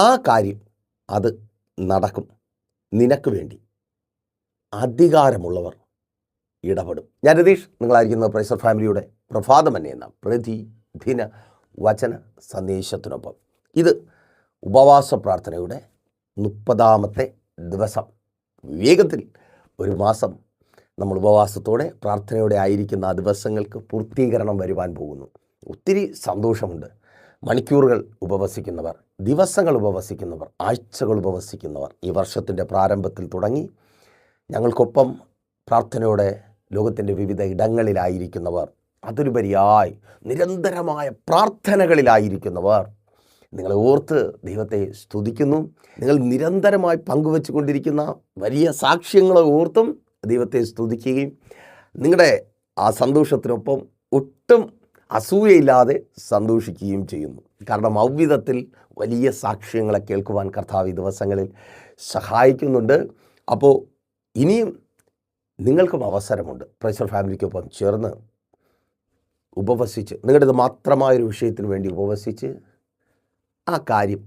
ആ കാര്യം അത് നടക്കും. നിനക്ക് വേണ്ടി അധികാരമുള്ളവർ ഇടപെടും. ഞാൻ രതീഷ് നിങ്ങളായിരിക്കുന്ന പ്രൈസർ ഫാമിലിയുടെ പ്രഭാതമന്നെ എന്ന പ്രതിദിന വചന സന്ദേശത്തിനൊപ്പം. ഇത് ഉപവാസ പ്രാർത്ഥനയുടെ മുപ്പതാമത്തെ ദിവസം. വേഗത്തിൽ ഒരു മാസം നമ്മൾ ഉപവാസത്തോടെ പ്രാർത്ഥനയോടെ ആയിരിക്കുന്ന ആ ദിവസങ്ങൾക്ക് പൂർത്തീകരണം വരുവാൻ പോകുന്നു. ഒത്തിരി സന്തോഷമുണ്ട്. മണിക്കൂറുകൾ ഉപവസിക്കുന്നവർ ദിവസങ്ങൾ ഉപവസിക്കുന്നവർ ആഴ്ചകൾ ഉപവസിക്കുന്നവർ ഈ വർഷത്തിന്റെ പ്രാരംഭത്തിൽ തുടങ്ങി ഞങ്ങൾക്കൊപ്പം പ്രാർത്ഥനയോടെ ലോകത്തിന്റെ വിവിധ ഇടങ്ങളിലായിരിക്കുന്നവർ അതിലുപരിയായി നിരന്തരമായ പ്രാർത്ഥനകളിലായിരിക്കുന്നവർ നിങ്ങളെ ഓർത്ത് ദൈവത്തെ സ്തുതിക്കുന്നു. നിങ്ങൾ നിരന്തരമായി പങ്കുവെച്ചു കൊണ്ടിരിക്കുന്ന വലിയ സാക്ഷ്യങ്ങളെ ഓർത്തും ദൈവത്തെ സ്തുതിക്കുകയും നിങ്ങളുടെ ആ സന്തോഷത്തിനൊപ്പം ഒട്ടും അസൂയയില്ലാതെ സന്തോഷിക്കുകയും ചെയ്യുന്നു. കാരണം ഔവിധത്തിൽ വലിയ സാക്ഷ്യങ്ങളെ കേൾക്കുവാൻ കർത്താവ് ഈ ദിവസങ്ങളിൽ സഹായിക്കുന്നുണ്ട്. അപ്പോൾ ഇനിയും നിങ്ങൾക്കും അവസരമുണ്ട്. പ്രൈസർ ഫാമിലിക്കൊപ്പം ചേർന്ന് ഉപവസിച്ച് നിങ്ങളുടേത് മാത്രമായൊരു വിഷയത്തിന് വേണ്ടി ഉപവസിച്ച് ആ കാര്യം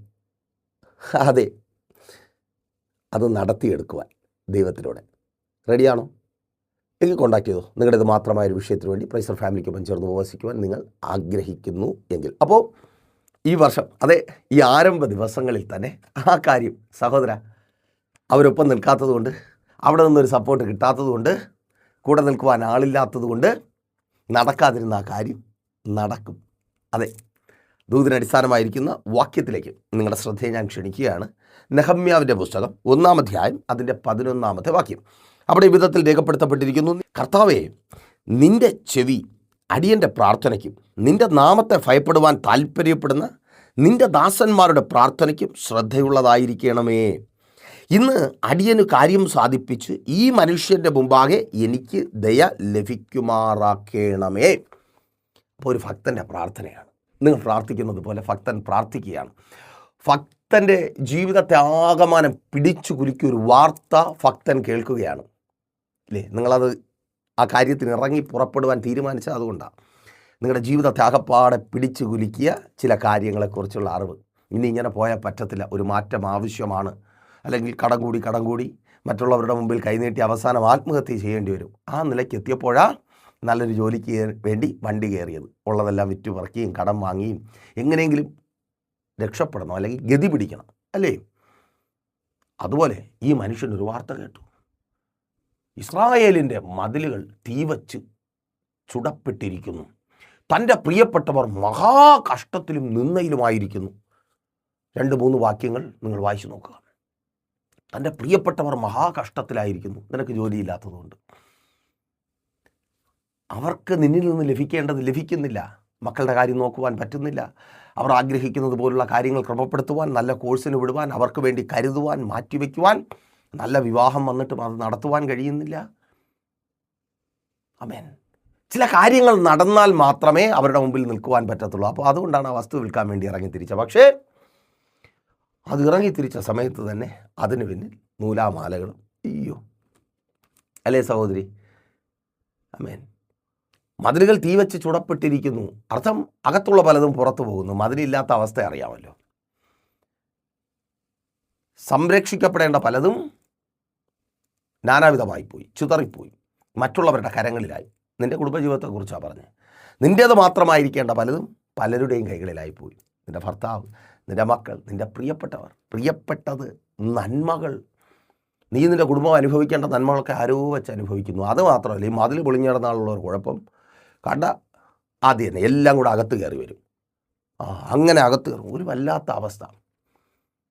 അതെ അത് നടത്തിയെടുക്കുവാൻ ദൈവത്തിലൂടെ. റെഡിയാണോ എങ്കിൽ കോൺടാക്ട് ചെയ്തോ? നിങ്ങളുടേത് മാത്രമായ ഒരു വിഷയത്തിന് വേണ്ടി പ്രൈസർ ഫാമിലിക്കൊപ്പം ചേർന്ന് ഉപവസിക്കുവാൻ നിങ്ങൾ ആഗ്രഹിക്കുന്നു എങ്കിൽ. അപ്പോൾ ഈ വർഷം അതെ ഈ ആരംഭ ദിവസങ്ങളിൽ തന്നെ ആ കാര്യം സഹോദര അവരൊപ്പം നിൽക്കാത്തതുകൊണ്ട് അവിടെ നിന്നൊരു സപ്പോർട്ട് കിട്ടാത്തതുകൊണ്ട് കൂടെ നിൽക്കുവാൻ ആളില്ലാത്തതുകൊണ്ട് നടക്കാതിരുന്ന ആ കാര്യം നടക്കും. അതെ ദൂതിനടിസ്ഥാനമായിരിക്കുന്ന വാക്യത്തിലേക്ക് നിങ്ങളുടെ ശ്രദ്ധയെ ഞാൻ ക്ഷണിക്കുകയാണ്. നെഹമ്യാവിന്റെ പുസ്തകം ഒന്നാം അധ്യായം അതിന്റെ പതിനൊന്നാമത്തെ വാക്യം. അവിടെ വിധത്തിൽ രേഖപ്പെടുത്തപ്പെട്ടിരിക്കുന്നു. കർത്താവെ നിന്റെ ചെവി അടിയന്റെ പ്രാർത്ഥനയ്ക്കും നിന്റെ നാമത്തെ ഭയപ്പെടുവാൻ താല്പര്യപ്പെടുന്ന നിന്റെ ദാസന്മാരുടെ പ്രാർത്ഥനയ്ക്കും ശ്രദ്ധയുള്ളതായിരിക്കണമേ. ഇന്ന് അടിയന് കാര്യം സാധിപ്പിച്ച് ഈ മനുഷ്യന്റെ മുമ്പാകെ എനിക്ക് ദയ ലഭിക്കുമാറാക്കണമേ. അപ്പോൾ ഒരു ഭക്തന്റെ പ്രാർത്ഥനയാണ്. നിങ്ങൾ പ്രാർത്ഥിക്കുന്നത് പോലെ ഭക്തൻ പ്രാർത്ഥിക്കുകയാണ്. ഭക്തന്റെ ജീവിതത്തെ ആകമാനം പിടിച്ചു കുലുക്കിയ ഒരു വാർത്ത ഭക്തൻ കേൾക്കുകയാണ്. അല്ലേ നിങ്ങളത് ആ കാര്യത്തിന് ഇറങ്ങി പുറപ്പെടുവാൻ തീരുമാനിച്ചത് അതുകൊണ്ടാണ് നിങ്ങളുടെ ജീവിതത്തെ അകപ്പാടെ പിടിച്ചു കുലുക്കിയ ചില കാര്യങ്ങളെക്കുറിച്ചുള്ള അറിവ്. ഇനി ഇങ്ങനെ പോയാൽ പറ്റത്തില്ല. ഒരു മാറ്റം ആവശ്യമാണ്. അല്ലെങ്കിൽ കടം കൂടി കടം കൂടി. മറ്റുള്ളവരുടെ മുമ്പിൽ കൈനീട്ടി അവസാനം ആത്മഹത്യ ചെയ്യേണ്ടി വരും. ആ നിലയ്ക്ക് എത്തിയപ്പോഴാണ് നല്ലൊരു ജോലിക്ക് വേണ്ടി വണ്ടി കയറിയത്. ഉള്ളതെല്ലാം വിറ്റ് പറക്കുകയും കടം വാങ്ങിയും എങ്ങനെയെങ്കിലും രക്ഷപ്പെടണം. അല്ലെങ്കിൽ ഗതി പിടിക്കണം. അല്ലേ? അതുപോലെ ഈ മനുഷ്യൻ ഒരു വാർത്ത കേട്ടു. ഇസ്രായേലിന്റെ മതിലുകൾ തീവച്ച് ചുടപ്പെട്ടിരിക്കുന്നു. തന്റെ പ്രിയപ്പെട്ടവർ മഹാകഷ്ടത്തിലും നിന്നയിലുമായിരിക്കുന്നു. രണ്ട് മൂന്ന് വാക്യങ്ങൾ നിങ്ങൾ വായിച്ചു നോക്കുക. തന്റെ പ്രിയപ്പെട്ടവർ മഹാകഷ്ടത്തിലായിരിക്കുന്നു. നിനക്ക് ജോലിയില്ലാത്തതുകൊണ്ട്. അവർക്ക് നിന്നിൽ നിന്ന് ലഭിക്കേണ്ടത് ലഭിക്കുന്നില്ല. മക്കളുടെ കാര്യം നോക്കുവാൻ പറ്റുന്നില്ല. അവർ ആഗ്രഹിക്കുന്നത് പോലുള്ള കാര്യങ്ങൾ ക്രമപ്പെടുത്തുവാൻ നല്ല കോഴ്സിന് വിടുവാൻ അവർക്ക് വേണ്ടി കരുതുവാൻ മാറ്റിവെക്കുവാൻ നല്ല വിവാഹം വന്നിട്ടും അത് നടത്തുവാൻ കഴിയുന്നില്ല. അമേൻ ചില കാര്യങ്ങൾ നടന്നാൽ മാത്രമേ അവരുടെ മുമ്പിൽ നിൽക്കുവാൻ പറ്റത്തുള്ളൂ. അപ്പോൾ അതുകൊണ്ടാണ് ആ വസ്തു വിൽക്കാൻ വേണ്ടി ഇറങ്ങി തിരിച്ചത്. പക്ഷേ അത് ഇറങ്ങി തിരിച്ച സമയത്ത് തന്നെ അതിന് പിന്നിൽ നൂലാമാലകളും. അയ്യോ. അല്ലേ സഹോദരി? അമേൻ മതിലുകൾ തീവച്ച് ചുടപ്പെട്ടിരിക്കുന്നു. അർത്ഥം അകത്തുള്ള പലതും പുറത്തു പോകുന്നു. മതിലില്ലാത്ത അവസ്ഥ അറിയാമല്ലോ. സംരക്ഷിക്കപ്പെടേണ്ട പലതും നാനാവിധമായി പോയി ചിതറിപ്പോയി. മറ്റുള്ളവരുടെ കരങ്ങളിലായി. നിന്റെ കുടുംബജീവിതത്തെക്കുറിച്ചാണ് പറഞ്ഞത് നിന്റേത് മാത്രമായിരിക്കേണ്ട പലതും പലരുടെയും കൈകളിലായി പോയി നിന്റെ ഭർത്താവ് നിന്റെ മക്കൾ നിന്റെ പ്രിയപ്പെട്ടവർ പ്രിയപ്പെട്ടത് നന്മകൾ. നീ നിന്റെ കുടുംബം അനുഭവിക്കേണ്ട നന്മകളൊക്കെ ആരോ വെച്ച് അനുഭവിക്കുന്നു. അത് മാത്രമല്ല ഈ മതിൽ പൊളിഞ്ഞു നടന്നാലുള്ള ഒരു കുഴപ്പം കണ്ട ആദ്യം തന്നെ എല്ലാം കൂടെ അകത്ത് കയറി വരും. ആ അങ്ങനെ അകത്ത് കയറും. ഒരു വല്ലാത്ത അവസ്ഥ.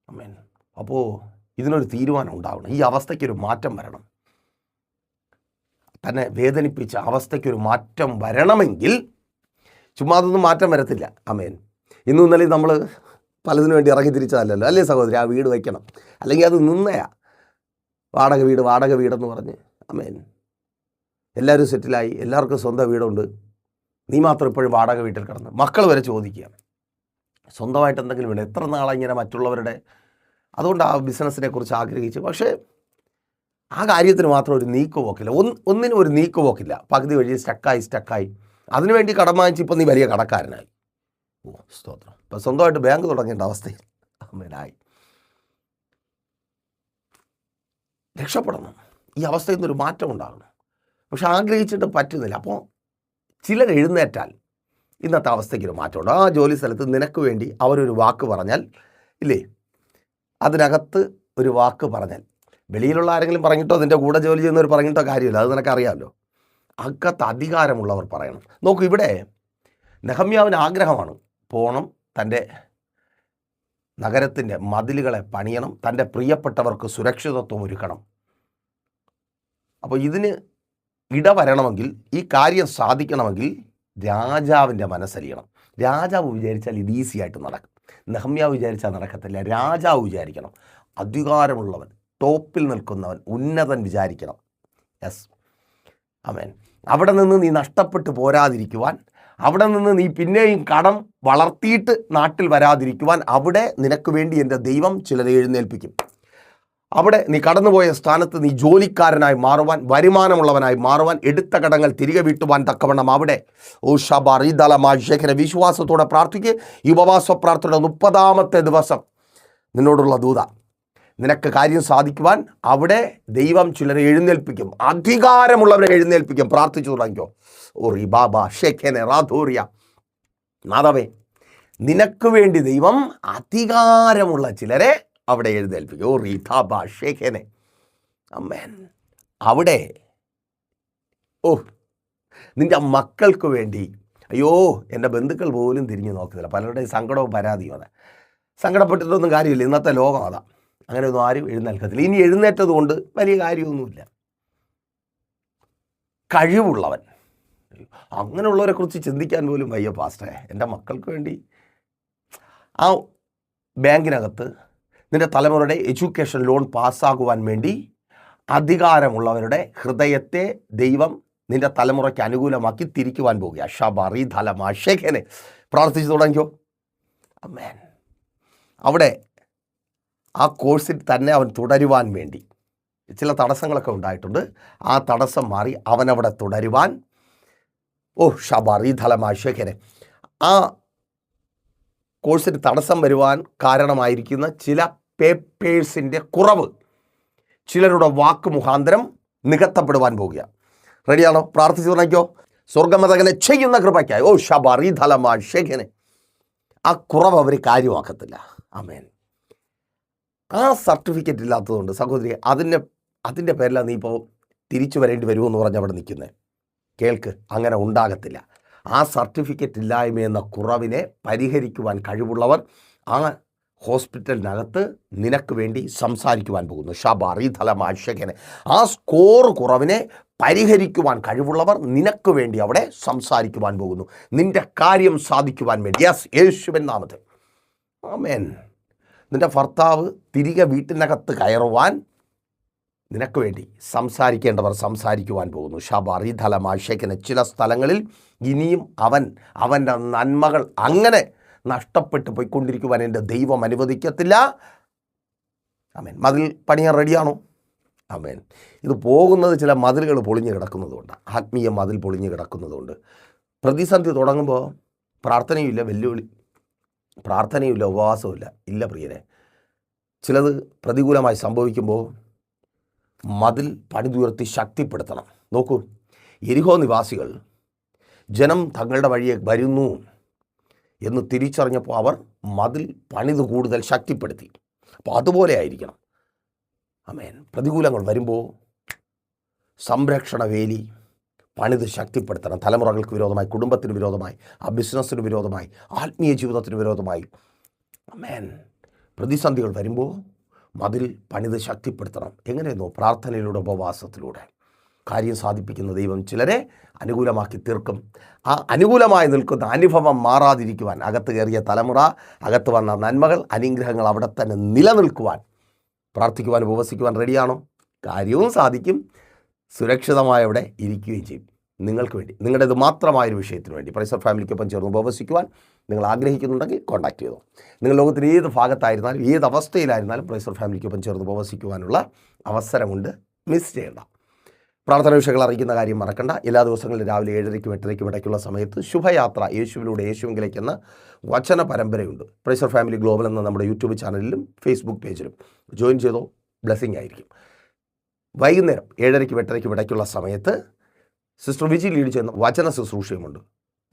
അമ്മേൻ അപ്പോൾ ഇതിനൊരു തീരുമാനം ഉണ്ടാവണം ഈ അവസ്ഥയ്ക്കൊരു മാറ്റം വരണം. തന്നെ വേദനിപ്പിച്ച അവസ്ഥയ്ക്കൊരു മാറ്റം വരണമെങ്കിൽ ചുമ്മാ അതൊന്നും മാറ്റം വരത്തില്ല. അമേൻ ഇന്നും ഇന്നലെ നമ്മൾ പലതിനു വേണ്ടി ഇറങ്ങി തിരിച്ചതല്ലല്ലോ. അല്ലേ സഹോദരി? ആ വീട് വയ്ക്കണം. അല്ലെങ്കിൽ അത് നിന്നയാ. വാടക വീട് വാടക വീടെന്ന് പറഞ്ഞ്. അമേൻ എല്ലാവരും സെറ്റിലായി. എല്ലാവർക്കും സ്വന്തം വീടുണ്ട്. നീ മാത്രം ഇപ്പോഴും വാടക വീട്ടിൽ കിടന്ന്. മക്കൾ വരെ ചോദിക്കുക. സ്വന്തമായിട്ട് എന്തെങ്കിലും വേണം. എത്ര നാളെ ഇങ്ങനെ മറ്റുള്ളവരുടെ അതുകൊണ്ട് ആ ബിസിനസ്സിനെ കുറിച്ച് ആഗ്രഹിച്ചു. പക്ഷേ ആ കാര്യത്തിന് മാത്രം ഒരു നീക്കുപോക്കില്ല ഒന്ന് ഒന്നിനും ഒരു നീക്കുപോക്കില്ല പകുതി വഴി സ്റ്റക്കായി സ്റ്റക്കായി. അതിനുവേണ്ടി കടം വാങ്ങിച്ച് ഇപ്പം നീ വലിയ കടക്കാരനായി. ഓ സ്തോത്രം. ഇപ്പം സ്വന്തമായിട്ട് ബാങ്ക് തുടങ്ങേണ്ട അവസ്ഥയിൽ അമ്മനായി. രക്ഷപ്പെടണം. ഈ അവസ്ഥയിൽ നിന്നൊരു മാറ്റം ഉണ്ടാകണം. പക്ഷെ ആഗ്രഹിച്ചിട്ട് പറ്റുന്നില്ല. അപ്പോൾ ചിലർ എഴുന്നേറ്റാൽ ഇന്നത്തെ അവസ്ഥയ്ക്കൊരു മാറ്റമുണ്ട് ആ ജോലി സ്ഥലത്ത് നിനക്ക് വേണ്ടി അവരൊരു വാക്ക് പറഞ്ഞാൽ ഇല്ലേ? അതിനകത്ത് ഒരു വാക്ക് പറഞ്ഞാൽ. വെളിയിലുള്ള ആരെങ്കിലും പറഞ്ഞിട്ടോ നിന്റെ കൂടെ ജോലി ചെയ്യുന്നവർ പറഞ്ഞിട്ടോ കാര്യമില്ല. അത് നിനക്കറിയാമല്ലോ. അകത്ത് അധികാരമുള്ളവർ പറയണം. നോക്കൂ ഇവിടെ നെഹമ്യാവിന് ആഗ്രഹമാണ് പോണം തന്റെ നഗരത്തിന്റെ മതിലുകളെ പണിയണം തന്റെ പ്രിയപ്പെട്ടവർക്ക് സുരക്ഷിതത്വം ഒരുക്കണം. അപ്പോൾ ഇതിന് ഇടവരണമെങ്കിൽ ഈ കാര്യം സാധിക്കണമെങ്കിൽ രാജാവിന്റെ മനസ്സലിയണം. രാജാവ് വിചാരിച്ചാൽ ഇത് ഈസി ആയിട്ട് നടക്കും. നെഹമ്യാവ് വിചാരിച്ചാൽ നടക്കത്തില്ല. രാജാവ് വിചാരിക്കണം. അധികാരമുള്ളവൻ ടോപ്പിൽ നിൽക്കുന്നവൻ ഉന്നതൻ വിചാരിക്കണം. യെസ് അമേൻ അവിടെ നിന്ന് നീ നഷ്ടപ്പെട്ടു പോരാതിരിക്കുവാൻ അവിടെ നിന്ന് നീ പിന്നെയും കടം വളർത്തിയിട്ട് നാട്ടിൽ വരാതിരിക്കുവാൻ അവിടെ നിനക്ക് വേണ്ടി എന്റെ ദൈവം ചിലരെ എഴുന്നേൽപ്പിക്കും. അവിടെ നീ കടന്നുപോയ സ്ഥാനത്ത് നീ ജോലിക്കാരനായി മാറുവാൻ വരുമാനമുള്ളവനായി മാറുവാൻ എടുത്ത കടങ്ങൾ തിരികെ വീട്ടുവാൻ തക്കവണ്ണം അവിടെ. ഓ വിശ്വാസത്തോടെ പ്രാർത്ഥിക്കുക ഈ ഉപവാസ പ്രാർത്ഥനയുടെ മുപ്പതാമത്തെ ദിവസം. നിന്നോടുള്ള ദൂത നിനക്ക് കാര്യം സാധിക്കുവാൻ അവിടെ ദൈവം ചിലരെ എഴുന്നേൽപ്പിക്കും. അധികാരമുള്ളവരെ എഴുന്നേൽപ്പിക്കും. പ്രാർത്ഥിച്ചു തുടങ്ങിക്കോ. ഓ റി ബാബ ഷേഖനെ നിനക്ക് വേണ്ടി ദൈവം അധികാരമുള്ള ചിലരെ അവിടെ എഴുന്നേൽപ്പിക്കും. ഓ റീതാ ഷേഖനെ അമ്മേൻ. അവിടെ. ഓ നിന്റെ മക്കൾക്ക് വേണ്ടി. അയ്യോ എന്റെ ബന്ധുക്കൾ പോലും തിരിഞ്ഞു നോക്കുന്നില്ല. പലരുടെയും സങ്കടവും പരാതിയും അതെ. സങ്കടപ്പെട്ടിട്ടൊന്നും കാര്യമില്ല. ഇന്നത്തെ ലോകം അതാ. അങ്ങനെയൊന്നും ആരും എഴുന്നേൽക്കത്തില്ല. ഇനി എഴുന്നേറ്റത് കൊണ്ട് വലിയ കാര്യമൊന്നുമില്ല. കഴിവുള്ളവൻ. അങ്ങനെയുള്ളവരെ കുറിച്ച് ചിന്തിക്കാൻ പോലും വയ്യ പാസ്റ്റേ എന്റെ മക്കൾക്ക് വേണ്ടി. ആ ബാങ്കിനകത്ത് നിന്റെ തലമുറയുടെ എഡ്യൂക്കേഷൻ ലോൺ പാസ്സാകുവാൻ വേണ്ടി അധികാരമുള്ളവരുടെ ഹൃദയത്തെ ദൈവം നിന്റെ തലമുറയ്ക്ക് അനുകൂലമാക്കി തിരിക്കുവാൻ പോകുക ഷബറി ധലമാഷേഖനെ പ്രാർത്ഥിച്ചു തുടങ്ങിയോ അമ്മേൻ അവിടെ ആ കോഴ്സിൽ തന്നെ അവൻ തുടരുവാൻ വേണ്ടി ചില തടസ്സങ്ങളൊക്കെ ഉണ്ടായിട്ടുണ്ട്. ആ തടസ്സം മാറി അവനവിടെ തുടരുവാൻ. ഓ ഷബറി ധലമാഷേഖനെ ആ കോഴ്സിന് തടസ്സം വരുവാൻ കാരണമായിരിക്കുന്ന ചില പേപ്പേഴ്സിന്റെ കുറവ്. ചിലരുടെ വാക്ക് മുഖാന്തരം നികത്തപ്പെടുവാൻ പോകുക റെഡിയാണോ പ്രാർത്ഥിച്ചു തുടങ്ങിക്കോ. സ്വർഗമതകനെ ചെയ്യുന്ന കൃപയ്ക്കായി. ഓ ഷബറി ധലമാശേഖനെ ആ കുറവ് അവർ കാര്യമാക്കത്തില്ല. അമേൻ ആ സർട്ടിഫിക്കറ്റ് ഇല്ലാത്തതുകൊണ്ട് സഹോദരി അതിന്റെ അതിന്റെ പേരിലാണ് നീ ഇപ്പോൾ തിരിച്ചു വരേണ്ടി വരുമെന്ന് പറഞ്ഞ് അവിടെ നിൽക്കുന്നത് കേൾക്ക് അങ്ങനെ ഉണ്ടാകത്തില്ല. ആ സർട്ടിഫിക്കറ്റ് ഇല്ലായ്മ എന്ന കുറവിനെ പരിഹരിക്കുവാൻ കഴിവുള്ളവർ ആ ഹോസ്പിറ്റലിനകത്ത് നിനക്ക് വേണ്ടി സംസാരിക്കുവാൻ പോകുന്നു. ഷബാറി ധലമാശകനെ ആ സ്കോർ കുറവിനെ പരിഹരിക്കുവാൻ കഴിവുള്ളവർ നിനക്ക് വേണ്ടി അവിടെ സംസാരിക്കുവാൻ പോകുന്നു. നിന്റെ കാര്യം സാധിക്കുവാൻ വേണ്ടി. യെസ് യേശുവൻ നാമത്തെ ആമേൻ നിന്റെ ഭർത്താവ് തിരികെ വീട്ടിനകത്ത് കയറുവാൻ നിനക്ക് വേണ്ടി സംസാരിക്കേണ്ടവർ സംസാരിക്കുവാൻ പോകുന്നു. ഷബാറി ധലമാശേഖന് ചില സ്ഥലങ്ങളിൽ ഇനിയും അവൻ അവന്റെ നന്മകൾ അങ്ങനെ നഷ്ടപ്പെട്ടു പോയിക്കൊണ്ടിരിക്കുവാൻ എന്റെ ദൈവം അനുവദിക്കത്തില്ല. അമേൻ മതിൽ പണിയാൻ റെഡിയാണോ? അമേൻ ഇത് പോകുന്നത് ചില മതിലുകൾ പൊളിഞ്ഞു കിടക്കുന്നതുകൊണ്ട് ആത്മീയ മതിൽ പൊളിഞ്ഞു കിടക്കുന്നതുകൊണ്ട്. പ്രതിസന്ധി തുടങ്ങുമ്പോൾ പ്രാർത്ഥനയുമില്ല വെല്ലുവിളി. പ്രാർത്ഥനയുമില്ല ഉപവാസവുമില്ല. ഇല്ല പ്രിയരെ. ചിലത് പ്രതികൂലമായി സംഭവിക്കുമ്പോൾ മതിൽ പണിതുയർത്തി ശക്തിപ്പെടുത്തണം. നോക്കൂ എരിഹോ നിവാസികൾ ജനം തങ്ങളുടെ വഴിയെ വരുന്നു. എന്ന് തിരിച്ചറിഞ്ഞപ്പോൾ അവർ മതിൽ പണിത് കൂടുതൽ ശക്തിപ്പെടുത്തി. അപ്പോൾ അതുപോലെ ആയിരിക്കണം. അമേൻ പ്രതികൂലങ്ങൾ വരുമ്പോൾ സംരക്ഷണ വേലി പണിത് ശക്തിപ്പെടുത്തണം. തലമുറകൾക്ക് വിരോധമായി കുടുംബത്തിന് വിരോധമായി ആ ബിസിനസ്സിന് വിരോധമായി ആത്മീയ ജീവിതത്തിന് വിരോധമായി. അമേൻ പ്രതിസന്ധികൾ വരുമ്പോൾ മതിൽ പണിത് ശക്തിപ്പെടുത്തണം. എങ്ങനെയെന്നോ പ്രാർത്ഥനയിലൂടെ ഉപവാസത്തിലൂടെ. കാര്യം സാധിപ്പിക്കുന്ന ദൈവം ചിലരെ അനുകൂലമാക്കി തീർക്കും. ആ അനുകൂലമായി നിൽക്കുന്ന അനുഭവം മാറാതിരിക്കുവാൻ അകത്ത് കയറിയ തലമുറ അകത്ത് വന്ന നന്മകൾ അനുഗ്രഹങ്ങൾ അവിടെ തന്നെ നിലനിൽക്കുവാൻ പ്രാർത്ഥിക്കുവാൻ ഉപവസിക്കുവാൻ റെഡിയാണോ? കാര്യവും സാധിക്കും. സുരക്ഷിതമായി അവിടെ ഇരിക്കുകയും ചെയ്യും. നിങ്ങൾക്ക് വേണ്ടി നിങ്ങളുടേത് മാത്രമായൊരു വിഷയത്തിന് വേണ്ടി പ്രൈസർ ഫാമിലിക്കൊപ്പം ചേർന്ന് ഉപവസിക്കുവാൻ നിങ്ങൾ ആഗ്രഹിക്കുന്നുണ്ടെങ്കിൽ കോൺടാക്ട് ചെയ്തോ. നിങ്ങൾ ലോകത്തിൽ ഏത് ഭാഗത്തായിരുന്നാലും ഏത് അവസ്ഥയിലായിരുന്നാലും പ്രൈസർ ഫാമിലിക്കൊപ്പം ചേർന്ന് ഉപവസിക്കുവാനുള്ള അവസരമുണ്ട്. മിസ് ചെയ്യേണ്ട. പ്രാർത്ഥന വിഷയങ്ങൾ അറിയിക്കുന്ന കാര്യം മറക്കണ്ട. എല്ലാ ദിവസങ്ങളിലും രാവിലെ ഏഴരയ്ക്കും എട്ടരയ്ക്കും ഇടയ്ക്കുള്ള സമയത്ത് ശുഭയാത്ര യേശുവിലൂടെ യേശുവിലേക്ക് എന്ന വചന പരമ്പരയുണ്ട്. പ്രൈസർ ഫാമിലി ഗ്ലോബൽ എന്ന നമ്മുടെ യൂട്യൂബ് ചാനലിലും ഫേസ്ബുക്ക് പേജിലും ജോയിൻ ചെയ്തോ ബ്ലെസ്സിങ് ആയിരിക്കും. വൈകുന്നേരം ഏഴരയ്ക്കും എട്ടരയ്ക്കും ഇടയ്ക്കുള്ള സമയത്ത് സിസ്റ്റർ വിജി ലീഡ് ചെയ്യുന്ന വചന ശുശ്രൂഷയുമുണ്ട്.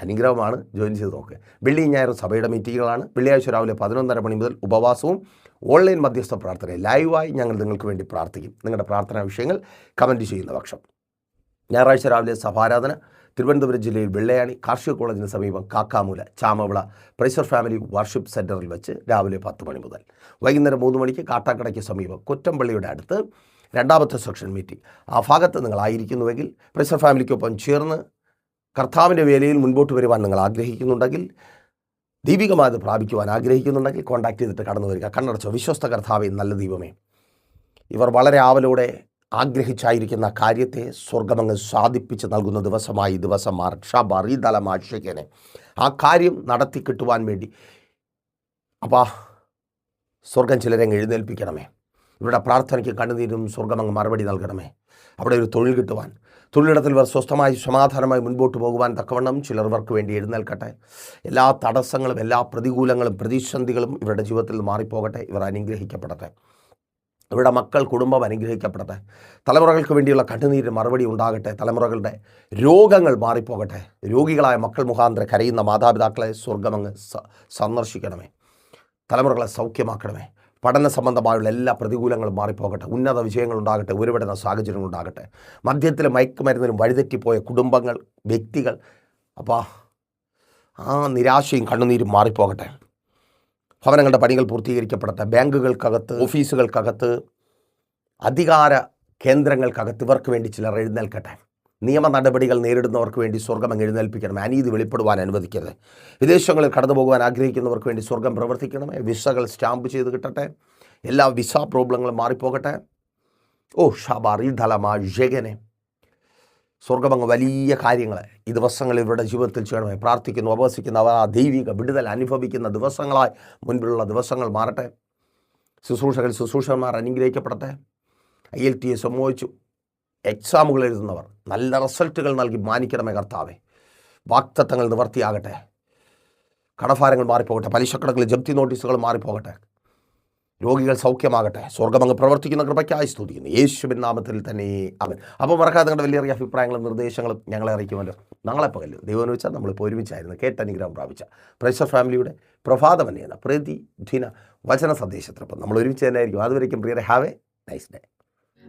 അനുഗ്രഹമാണ്. ജോയിൻ ചെയ്ത് നോക്കുക വെള്ളി ഞായർ സഭയുടെ മീറ്റിങ്ങുകളാണ്. വെള്ളിയാഴ്ച രാവിലെ പതിനൊന്നര മണി മുതൽ ഉപവാസവും ഓൺലൈൻ മധ്യസ്ഥ പ്രാർത്ഥന ലൈവായി ഞങ്ങൾ നിങ്ങൾക്ക് വേണ്ടി പ്രാർത്ഥിക്കും. നിങ്ങളുടെ പ്രാർത്ഥനാ വിഷയങ്ങൾ കമന്റ് ചെയ്യുന്ന പക്ഷം. ഞായറാഴ്ച രാവിലെ സഭാരാധന തിരുവനന്തപുരം ജില്ലയിൽ വെള്ളയാണി കാർഷിക കോളേജിന് സമീപം Kakkamoola Chamavila praiser family worship സെന്ററിൽ വെച്ച് രാവിലെ പത്ത് മണി മുതൽ. വൈകുന്നേരം മൂന്ന് മണിക്ക് കാട്ടാക്കടയ്ക്ക് സമീപം കൊറ്റമ്പള്ളിയുടെ അടുത്ത് രണ്ടാമത്തെ സെക്ഷൻ മീറ്റിംഗ്. ആ ഭാഗത്ത് നിങ്ങളായിരിക്കുന്നുവെങ്കിൽ പ്രൈസർ ഫാമിലിക്കൊപ്പം ചേർന്ന് കർത്താവിന്റെ വേലയിൽ മുൻപോട്ട് വരുവാൻ നിങ്ങൾ ആഗ്രഹിക്കുന്നുണ്ടെങ്കിൽ ദൈവികമായത് പ്രാപിക്കുവാൻ ആഗ്രഹിക്കുന്നുണ്ടെങ്കിൽ കോൺടാക്ട് ചെയ്തിട്ട് കടന്നു വരിക. കണ്ണടച്ചോ വിശ്വസ്ത കർത്താവെ നല്ല ദീപമേ. ഇവർ വളരെ ആവലോടെ ആഗ്രഹിച്ചായിരിക്കുന്ന കാര്യത്തെ സ്വർഗമങ്ങ് സാധിപ്പിച്ച് നൽകുന്ന ദിവസമായി ഈ ദിവസം മാർഷബറിതലമാശിക്കനെ ആ കാര്യം നടത്തി കിട്ടുവാൻ വേണ്ടി. അപ്പാ സ്വർഗം ചിലരെ എഴുന്നേൽപ്പിക്കണമേ. ഇവരുടെ പ്രാർത്ഥനയ്ക്ക് കണ്ണുനീരും സ്വർഗമങ്ങ് മറുപടി നൽകണമേ. അവിടെ ഒരു തൊഴിൽ കിട്ടുവാൻ. തൊഴിലിടത്തിൽ ഇവർ സ്വസ്ഥമായി സമാധാനമായി മുൻപോട്ട് പോകുവാൻ തക്കവണ്ണം ചിലർ ഇവർക്ക് വേണ്ടി എഴുന്നേൽക്കട്ടെ. എല്ലാ തടസ്സങ്ങളും എല്ലാ പ്രതികൂലങ്ങളും പ്രതിസന്ധികളും ഇവരുടെ ജീവിതത്തിൽ മാറിപ്പോകട്ടെ ഇവർ അനുഗ്രഹിക്കപ്പെടട്ടെ. ഇവരുടെ മക്കൾ കുടുംബം അനുഗ്രഹിക്കപ്പെടട്ടെ. തലമുറകൾക്ക് വേണ്ടിയുള്ള കണ്ണുനീര് മറുപടി ഉണ്ടാകട്ടെ. തലമുറകളുടെ രോഗങ്ങൾ മാറിപ്പോകട്ടെ. രോഗികളായ മക്കൾ മുഖാന്തരം കരയുന്ന മാതാപിതാക്കളെ സ്വർഗമങ്ങ് സന്ദർശിക്കണമേ. തലമുറകളെ സൗഖ്യമാക്കണമേ. പഠന സംബന്ധമായുള്ള എല്ലാ പ്രതികൂലങ്ങളും മാറിപ്പോകട്ടെ. ഉന്നത വിജയങ്ങളുണ്ടാകട്ടെ ഉരുവിടുന്ന സാഹചര്യങ്ങൾ ഉണ്ടാകട്ടെ മദ്യത്തിലും മയക്കുമരുന്നിനും വഴിതെറ്റിപ്പോയ കുടുംബങ്ങൾ വ്യക്തികൾ അപ്പോൾ ആ നിരാശയും കണ്ണുനീരും മാറിപ്പോകട്ടെ. ഭവനങ്ങളുടെ പണികൾ പൂർത്തീകരിക്കപ്പെടട്ടെ. ബാങ്കുകൾക്കകത്ത് ഓഫീസുകൾക്കകത്ത് അധികാര കേന്ദ്രങ്ങൾക്കകത്ത് ഇവർക്ക് വേണ്ടി ചിലർ എഴുന്നേൽക്കട്ടെ. നിയമ നടപടികൾ നേരിടുന്നവർക്ക് വേണ്ടി സ്വർഗം അങ്ങ് എഴുന്നേൽപ്പിക്കണമേ. അനീതി വെളിപ്പെടുവാൻ അനുവദിക്കരുത്. വിദേശങ്ങളിൽ കടന്നു പോകുവാൻ ആഗ്രഹിക്കുന്നവർക്ക് വേണ്ടി സ്വർഗം പ്രവർത്തിക്കണമേ. വിസകൾ സ്റ്റാമ്പ് ചെയ്ത് കിട്ടട്ടെ. എല്ലാ വിസ പ്രോബ്ലങ്ങളും മാറിപ്പോകട്ടെ. ഓ ഷാബാറി ധലമാ ജഗനെ. സ്വർഗമങ്ങ് വലിയ കാര്യങ്ങൾ ഈ ദിവസങ്ങളിൽ ഇവരുടെ ജീവിതത്തിൽ ചെയ്യണമേ. പ്രാർത്ഥിക്കുന്നു ഉപവസിക്കുന്നു അവർ ആ ദൈവിക വിടുതൽ അനുഭവിക്കുന്ന ദിവസങ്ങളായി മുൻപിലുള്ള ദിവസങ്ങൾ മാറട്ടെ. ശുശ്രൂഷകൾ ശുശ്രൂഷന്മാർ അനുഗ്രഹിക്കപ്പെടട്ടെ. ഐ എൽ ടി എ സംഭവിച്ചു എക്സാമുകൾ എഴുതുന്നവർ നല്ല റിസൾട്ടുകൾ നൽകി മാനിക്കണമേ കർത്താവെ. വാക്തത്വങ്ങൾ നിവർത്തിയാകട്ടെ. കടഭാരങ്ങൾ മാറിപ്പോകട്ടെ. പലിശക്കടകളിൽ ജപ്തി നോട്ടീസുകൾ മാറിപ്പോകട്ടെ. രോഗികൾ സൗഖ്യമാകട്ടെ. സ്വർഗമങ്ങ് പ്രവർത്തിക്കുന്ന കൃപയ്ക്കായി സ്തുതിക്കുന്നു. യേശുവിൻ നാമത്തിൽ തന്നെ അവൻ അപ്പോൾ മറക്കാതെ നിങ്ങളുടെ വലിയ അഭിപ്രായങ്ങളും നിർദ്ദേശങ്ങളും ഞങ്ങളെ അറിയിക്കുമല്ലോ. നാളെ പകൽ ദൈവം വെച്ചാൽ നമ്മളിപ്പോൾ ഒരുമിച്ചായിരുന്നു കേട്ട് അനുഗ്രഹം പ്രാപിച്ച. പ്രൈസർ ഫാമിലിയുടെ പ്രഭാത എന്ന പ്രതി ധിന വചന സന്ദേശത്തിനൊപ്പം നമ്മൾ ഒരുമിച്ച് തന്നെ ആയിരിക്കും. അതുവരേക്കും പ്രിയരെ have a nice day.